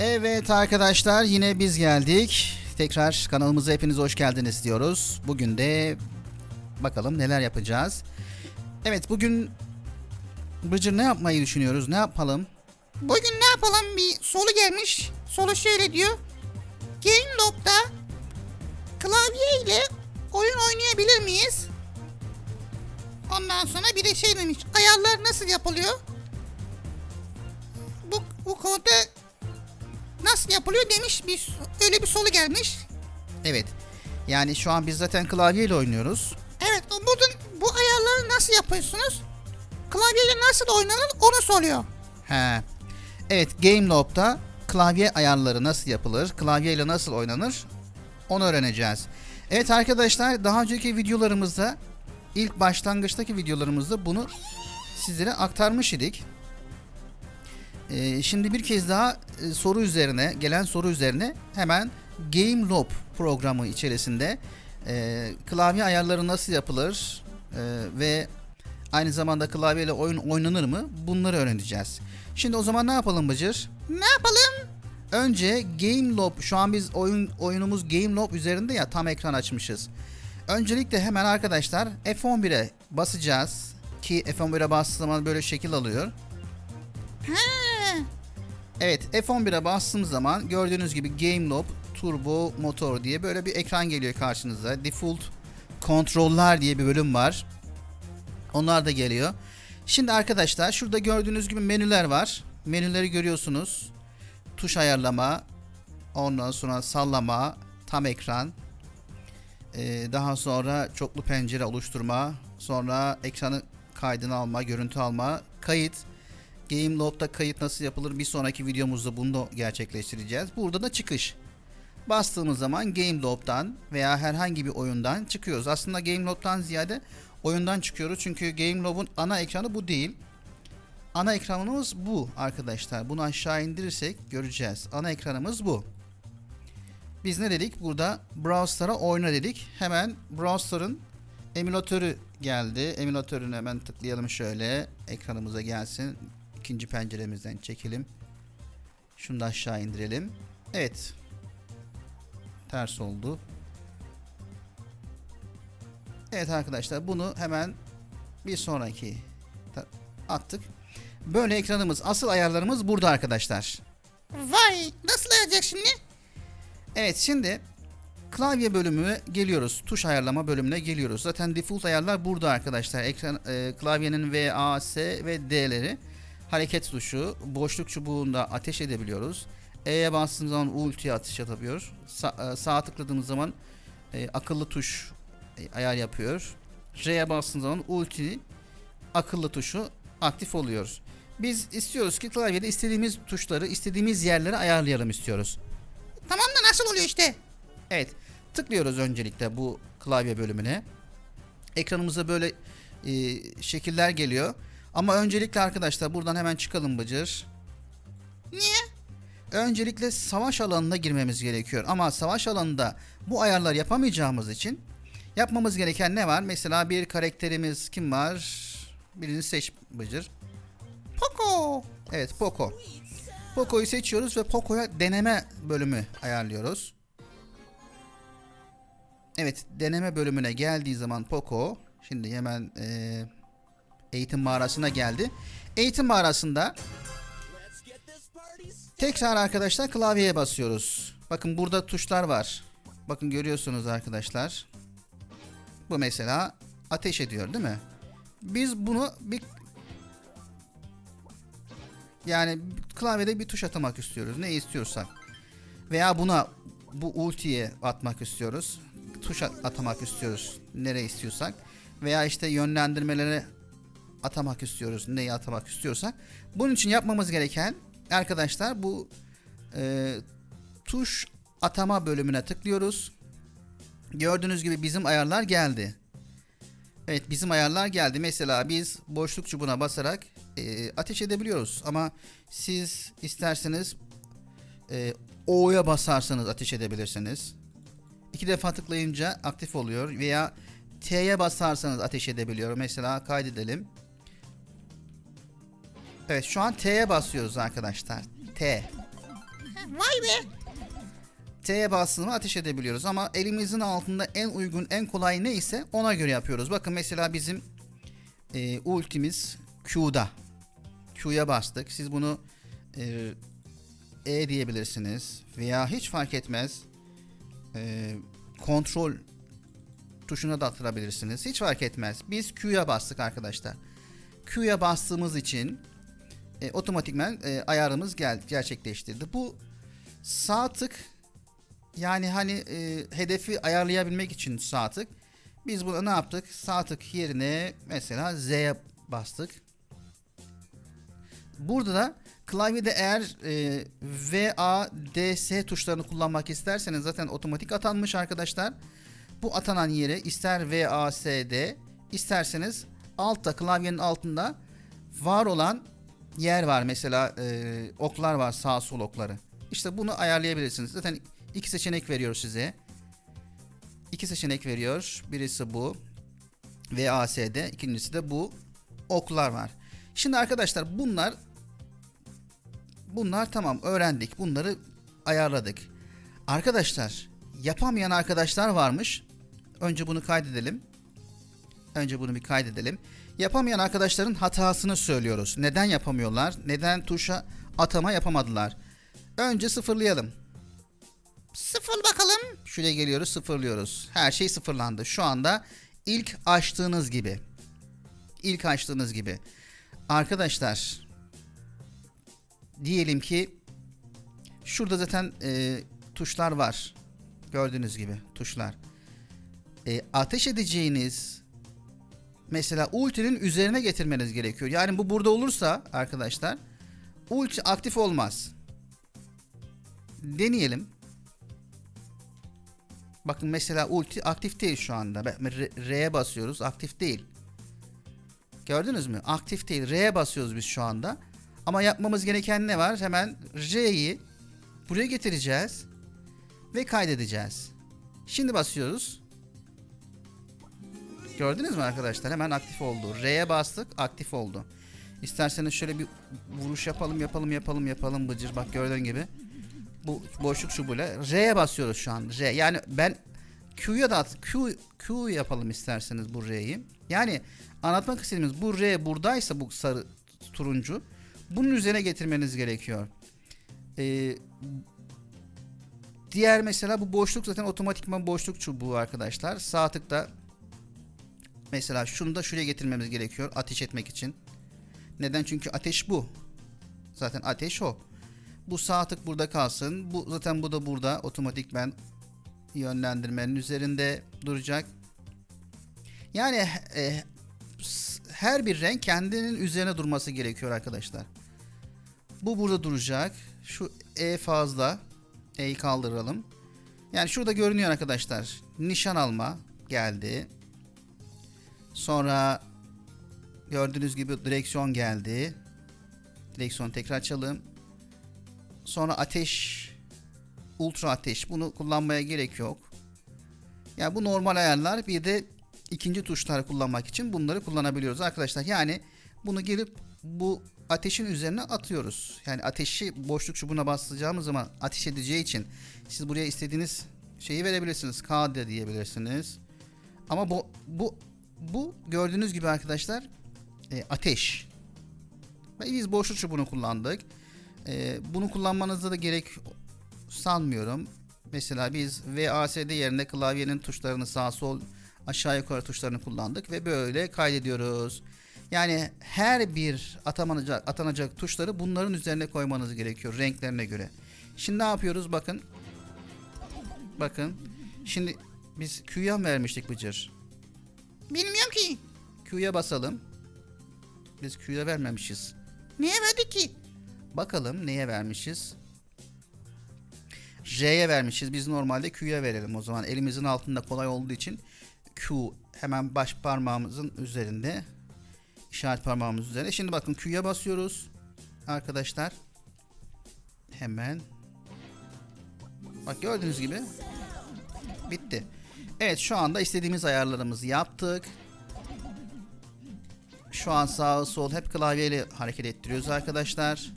Evet arkadaşlar yine biz geldik. Tekrar kanalımıza hepiniz hoş geldiniz diyoruz. Bugün de bakalım neler yapacağız. Evet bugün Bıcır ne yapmayı düşünüyoruz? Ne yapalım? Bugün ne yapalım bir soru gelmiş. Soru şöyle diyor. GameLob'da klavye ile oyun oynayabilir miyiz? Ondan sonra bir de şey demiş. Ayarlar nasıl yapılıyor? Bu, bu konuda nasıl yapılıyor demiş. Bir, öyle bir soru gelmiş. Evet. Yani şu an biz zaten klavyeyle oynuyoruz. Evet buradan bu ayarları nasıl yapıyorsunuz? Klavyeyle nasıl oynanır onu soruyor. He. Evet GameLob'da klavye ayarları nasıl yapılır? Klavyeyle nasıl oynanır? Onu öğreneceğiz. Evet arkadaşlar daha önceki videolarımızda ilk başlangıçtaki videolarımızda bunu sizlere aktarmış idik. Ee, şimdi bir kez daha e, soru üzerine gelen soru üzerine hemen GameLob programı içerisinde e, klavye ayarları nasıl yapılır e, ve aynı zamanda klavyeyle oyun oynanır mı bunları öğreneceğiz. Şimdi o zaman ne yapalım Bıcır? Ne yapalım? Önce GameLob şu an biz oyun oyunumuz GameLob üzerinde ya tam ekran açmışız. Öncelikle hemen arkadaşlar F11'e basacağız ki F11'e bastığı zaman böyle şekil alıyor. He. Evet F11'e bastığım zaman gördüğünüz gibi GameLob Turbo Motor diye böyle bir ekran geliyor karşınıza. Default kontroller diye bir bölüm var. Onlar da geliyor. Şimdi arkadaşlar şurada gördüğünüz gibi menüler var. Menüleri görüyorsunuz. Tuş ayarlama, ondan sonra sallama, tam ekran, ee, daha sonra çoklu pencere oluşturma, sonra ekranı kaydını alma, görüntü alma, kayıt, GameLob'da kayıt nasıl yapılır bir sonraki videomuzda bunu da gerçekleştireceğiz. Burada da çıkış. Bastığımız zaman GameLob'dan veya herhangi bir oyundan çıkıyoruz. Aslında GameLob'dan ziyade oyundan çıkıyoruz. Çünkü GameLob'un ana ekranı bu değil. Ana ekranımız bu arkadaşlar. Bunu aşağı indirirsek göreceğiz. Ana ekranımız bu. Biz ne dedik? Burada Browser'a oyna dedik. Hemen Browser'ın emülatörü geldi. Emülatörünü hemen tıklayalım şöyle. Ekranımıza gelsin. İkinci penceremizden çekelim. Şunu da aşağı indirelim. Evet. Ters oldu. Evet arkadaşlar bunu hemen bir sonraki attık. Böyle ekranımız, asıl ayarlarımız burada arkadaşlar. Vay nasıl ayarlayacak şimdi? Evet şimdi klavye bölümü geliyoruz. Tuş ayarlama bölümüne geliyoruz. Zaten default ayarlar burada arkadaşlar. Ekran e, klavyenin V, A, S ve D'leri. Hareket tuşu, boşluk çubuğunda ateş edebiliyoruz. E'ye bastığımız zaman ultiye ateş atabiliyor. Sa- e, sağa tıkladığımız zaman e, akıllı tuş e, ayar yapıyor. R'ye bastığımız zaman ulti akıllı tuşu aktif oluyor. Biz istiyoruz ki klavyede istediğimiz tuşları, istediğimiz yerleri ayarlayalım istiyoruz. Tamam da nasıl oluyor işte? Evet. Tıklıyoruz öncelikle bu klavye bölümüne. Ekranımıza böyle e, şekiller geliyor. Ama öncelikle arkadaşlar buradan hemen çıkalım Bıcır. Niye? Öncelikle savaş alanına girmemiz gerekiyor. Ama savaş alanında bu ayarlar yapamayacağımız için yapmamız gereken ne var? Mesela bir karakterimiz kim var? Birini seç Bıcır. Poco. Evet Poco. Poco'yu seçiyoruz ve Poco'ya deneme bölümü ayarlıyoruz. Evet deneme bölümüne geldiği zaman Poco şimdi hemen eee, eğitim mağarasına geldi. Eğitim mağarasında tekrar arkadaşlar klavyeye basıyoruz. Bakın burada tuşlar var. Bakın görüyorsunuz arkadaşlar. Bu mesela ateş ediyor değil mi? Biz bunu bir yani klavyede bir tuş atamak istiyoruz. Ne istiyorsak. Veya buna bu ultiye atmak istiyoruz. Tuş at- atamak istiyoruz. Nereye istiyorsak. Veya işte yönlendirmelere atamak istiyoruz. Neyi atamak istiyorsak. Bunun için yapmamız gereken arkadaşlar bu e, tuş atama bölümüne tıklıyoruz. Gördüğünüz gibi bizim ayarlar geldi. Evet bizim ayarlar geldi. Mesela biz boşluk çubuğuna basarak e, ateş edebiliyoruz. Ama siz isterseniz e, O'ya basarsanız ateş edebilirsiniz. İki defa tıklayınca aktif oluyor veya T'ye basarsanız ateş edebiliyor. Mesela kaydedelim. Evet şu an T'ye basıyoruz arkadaşlar. T. Vay be. T'ye bastığımı ateş edebiliyoruz ama elimizin altında en uygun en kolay neyse ona göre yapıyoruz. Bakın mesela bizim e, ultimiz Q'da. Q'ya bastık. Siz bunu e, E diyebilirsiniz veya hiç fark etmez. E, kontrol tuşuna da attırabilirsiniz. Hiç fark etmez. Biz Q'ya bastık arkadaşlar. Q'ya bastığımız için e, otomatikman e, ayarımız gel gerçekleştirdi. Bu sağ tık yani hani e, hedefi ayarlayabilmek için sağ tık. Biz buna ne yaptık? Sağ tık yerine mesela Z'ye bastık. Burada da klavyede eğer e, V, A, D, S tuşlarını kullanmak isterseniz zaten otomatik atanmış arkadaşlar. Bu atanan yere ister V, A, S, D isterseniz altta klavyenin altında var olan yer var. Mesela e, oklar var sağ sol okları. İşte bunu ayarlayabilirsiniz. Zaten iki seçenek veriyor size. İki seçenek veriyor. Birisi bu. VASD. ikincisi de bu. Oklar var. Şimdi arkadaşlar bunlar bunlar tamam öğrendik. Bunları ayarladık. Arkadaşlar yapamayan arkadaşlar varmış. Önce bunu kaydedelim. Önce bunu bir kaydedelim. Yapamayan arkadaşların hatasını söylüyoruz. Neden yapamıyorlar? Neden tuşa atama yapamadılar? Önce sıfırlayalım. Sıfır bakalım. Şuraya geliyoruz sıfırlıyoruz. Her şey sıfırlandı. Şu anda ilk açtığınız gibi. İlk açtığınız gibi. Arkadaşlar diyelim ki şurada zaten e, tuşlar var. Gördüğünüz gibi tuşlar. E, ateş edeceğiniz mesela ultinin üzerine getirmeniz gerekiyor. Yani bu burada olursa arkadaşlar ulti aktif olmaz. Deneyelim. Bakın mesela ulti aktif değil şu anda. R'ye basıyoruz aktif değil. Gördünüz mü? Aktif değil. R'ye basıyoruz biz şu anda. Ama yapmamız gereken ne var? Hemen R'yi buraya getireceğiz. Ve kaydedeceğiz. Şimdi basıyoruz. Gördünüz mü arkadaşlar? Hemen aktif oldu. R'ye bastık aktif oldu. İsterseniz şöyle bir vuruş yapalım yapalım yapalım yapalım Bıcır. Bak gördüğün gibi bu boşluk çubuğuyla R'ye basıyoruz şu an. R. Yani ben Q'ya da Q, Q yapalım isterseniz bu R'yi. Yani anlatmak istediğimiz bu R buradaysa bu sarı turuncu bunun üzerine getirmeniz gerekiyor. Ee, diğer mesela bu boşluk zaten otomatikman boşluk çubuğu arkadaşlar. Sağ tıkta mesela şunu da şuraya getirmemiz gerekiyor ateş etmek için. Neden? Çünkü ateş bu. Zaten ateş o. Bu sağ tık burada kalsın. Bu zaten bu da burada otomatik ben yönlendirmenin üzerinde duracak. Yani e, her bir renk kendinin üzerine durması gerekiyor arkadaşlar. Bu burada duracak. Şu E fazla. E'yi kaldıralım. Yani şurada görünüyor arkadaşlar. Nişan alma geldi. Sonra gördüğünüz gibi direksiyon geldi. Direksiyon tekrar açalım. Sonra ateş ultra ateş bunu kullanmaya gerek yok. Yani bu normal ayarlar bir de ikinci tuşları kullanmak için bunları kullanabiliyoruz arkadaşlar. Yani bunu gelip bu ateşin üzerine atıyoruz. Yani ateşi boşluk çubuğuna bastıracağımız zaman ateş edeceği için siz buraya istediğiniz şeyi verebilirsiniz. K de diyebilirsiniz. Ama bu bu bu gördüğünüz gibi arkadaşlar e, ateş. Ve biz boşluk çubuğunu kullandık. Ee, bunu kullanmanızda da gerek sanmıyorum. Mesela biz VASD yerine klavyenin tuşlarını sağ sol aşağı yukarı tuşlarını kullandık ve böyle kaydediyoruz. Yani her bir atamanacak, atanacak tuşları bunların üzerine koymanız gerekiyor renklerine göre. Şimdi ne yapıyoruz bakın. Bakın. Şimdi biz Q'ya vermiştik Bıcır? Bilmiyorum ki. Q'ya basalım. Biz Q'ya vermemişiz. Niye verdik ki? Bakalım neye vermişiz? J'ye vermişiz. Biz normalde Q'ya verelim o zaman. Elimizin altında kolay olduğu için Q hemen baş parmağımızın üzerinde. işaret parmağımız üzerinde. Şimdi bakın Q'ya basıyoruz. Arkadaşlar. Hemen. Bak gördüğünüz gibi. Bitti. Evet şu anda istediğimiz ayarlarımızı yaptık. Şu an sağ sol hep klavyeyle hareket ettiriyoruz arkadaşlar.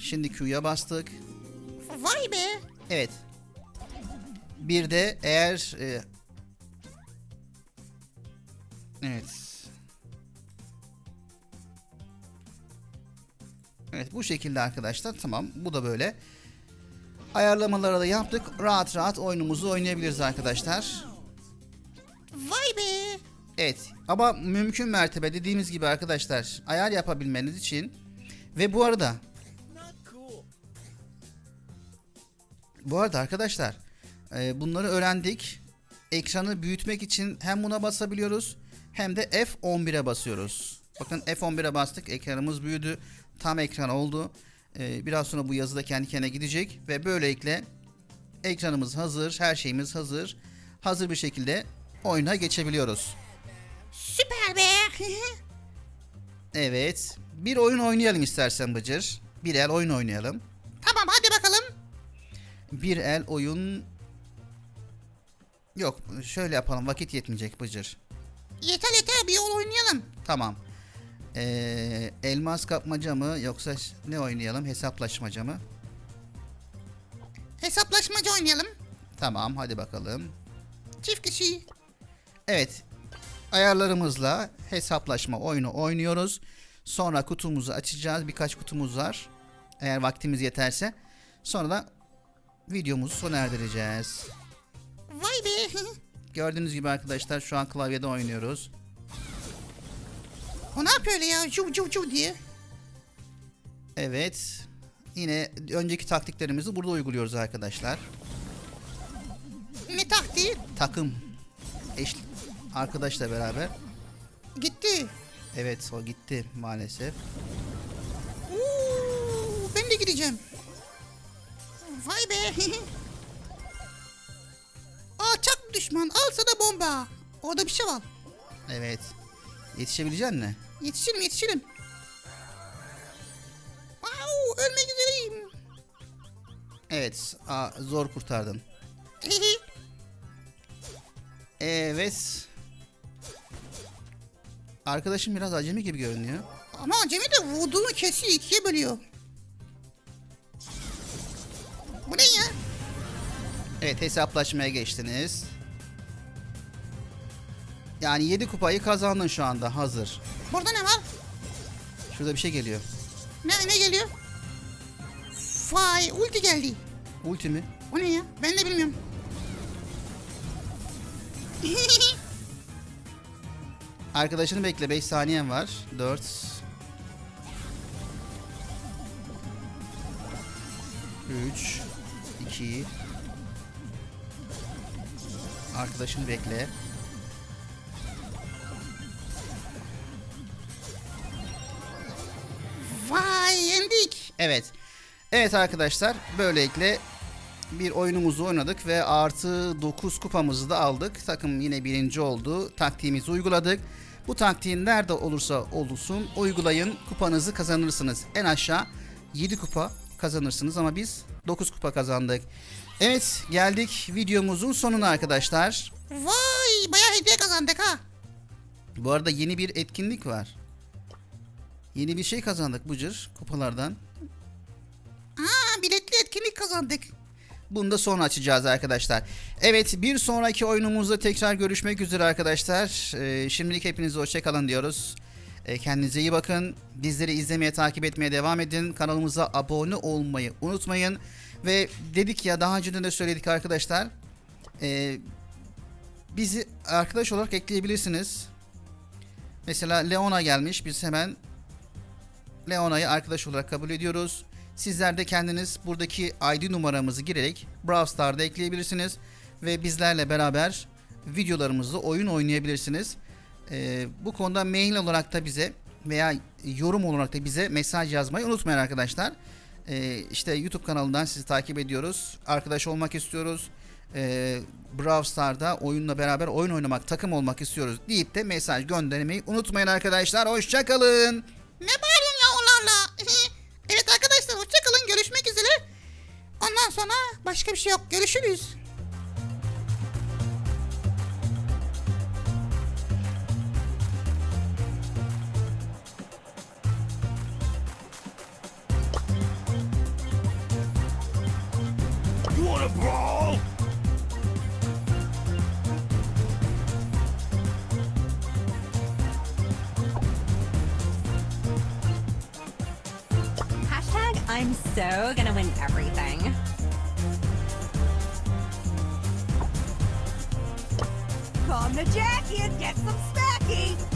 Şimdi Q'ya bastık. Vay be. Evet. Bir de eğer e, Evet. Evet bu şekilde arkadaşlar tamam bu da böyle. Ayarlamaları da yaptık. Rahat rahat oyunumuzu oynayabiliriz arkadaşlar. Vay be. Evet ama mümkün mertebe dediğimiz gibi arkadaşlar ayar yapabilmeniz için ve bu arada bu arada arkadaşlar e, bunları öğrendik. Ekranı büyütmek için hem buna basabiliyoruz hem de F11'e basıyoruz. Bakın F11'e bastık ekranımız büyüdü. Tam ekran oldu. E, biraz sonra bu yazı da kendi kendine gidecek ve böylelikle ekranımız hazır, her şeyimiz hazır. Hazır bir şekilde oyuna geçebiliyoruz. Süper be. Evet. Bir oyun oynayalım istersen Bıcır. Bir el oyun oynayalım. tamam hadi bakalım. Bir el oyun... Yok şöyle yapalım vakit yetmeyecek Bıcır. Yeter yeter bir yol oynayalım. Tamam. Ee, elmas kapmaca mı yoksa ne oynayalım hesaplaşmaca mı? Hesaplaşmaca oynayalım. Tamam hadi bakalım. Çift kişi. Evet. Ayarlarımızla hesaplaşma oyunu oynuyoruz. Sonra kutumuzu açacağız. Birkaç kutumuz var. Eğer vaktimiz yeterse. Sonra da videomuzu sona erdireceğiz. Vay be. Gördüğünüz gibi arkadaşlar şu an klavyede oynuyoruz. O ne yapıyor öyle ya? Cuv cuv cuv diye. Evet. Yine önceki taktiklerimizi burada uyguluyoruz arkadaşlar. Ne taktiği? Takım. Eş, arkadaşla beraber. Gitti. Evet o gitti maalesef. Oo, ben de gideceğim. Vay be. Alçak düşman al sana bomba. Orada bir şey var. Evet. Yetişebilecek mi? Yetişirim yetişirim. Wow, ölmek üzereyim. Evet. Aa, zor kurtardın. Evet. Arkadaşım biraz acemi gibi görünüyor. Ama acemi de vurduğunu kesiyor ikiye bölüyor. Bu ne ya? Evet hesaplaşmaya geçtiniz. Yani 7 kupayı kazandın şu anda hazır. Burada ne var? Şurada bir şey geliyor. Ne ne geliyor? Vay ulti geldi. Ulti mi? O ne ya? Ben de bilmiyorum. Arkadaşını bekle 5 saniyen var. 4 3 2 Arkadaşını bekle. Evet. Evet arkadaşlar böylelikle bir oyunumuzu oynadık ve artı 9 kupamızı da aldık. Takım yine birinci oldu. Taktiğimizi uyguladık. Bu taktiğin nerede olursa olursun uygulayın kupanızı kazanırsınız. En aşağı 7 kupa kazanırsınız ama biz 9 kupa kazandık. Evet geldik videomuzun sonuna arkadaşlar. Vay bayağı hediye kazandık ha. Bu arada yeni bir etkinlik var. Yeni bir şey kazandık Bıcır kupalardan. Kazandık. Bunu da sonra açacağız arkadaşlar. Evet bir sonraki oyunumuzda tekrar görüşmek üzere arkadaşlar. Ee, şimdilik hepinize hoşçakalın diyoruz. Ee, kendinize iyi bakın. Bizleri izlemeye, takip etmeye devam edin. Kanalımıza abone olmayı unutmayın. Ve dedik ya daha önce de söyledik arkadaşlar. Ee, bizi arkadaş olarak ekleyebilirsiniz. Mesela Leona gelmiş. Biz hemen Leona'yı arkadaş olarak kabul ediyoruz. Sizler de kendiniz buradaki ID numaramızı girerek Brawl Star'da ekleyebilirsiniz. Ve bizlerle beraber videolarımızda oyun oynayabilirsiniz. Ee, bu konuda mail olarak da bize veya yorum olarak da bize mesaj yazmayı unutmayın arkadaşlar. Ee, işte YouTube kanalından sizi takip ediyoruz. Arkadaş olmak istiyoruz. Ee, Brawl Star'da oyunla beraber oyun oynamak, takım olmak istiyoruz deyip de mesaj göndermeyi unutmayın arkadaşlar. Hoşçakalın. Ne bağırıyorsun ya onlarla? evet arkadaşlar görüşmek üzere. Ondan sonra başka bir şey yok. Görüşürüz. You wanna brawl? I'm so gonna win everything. Come to Jackie and get some smacky.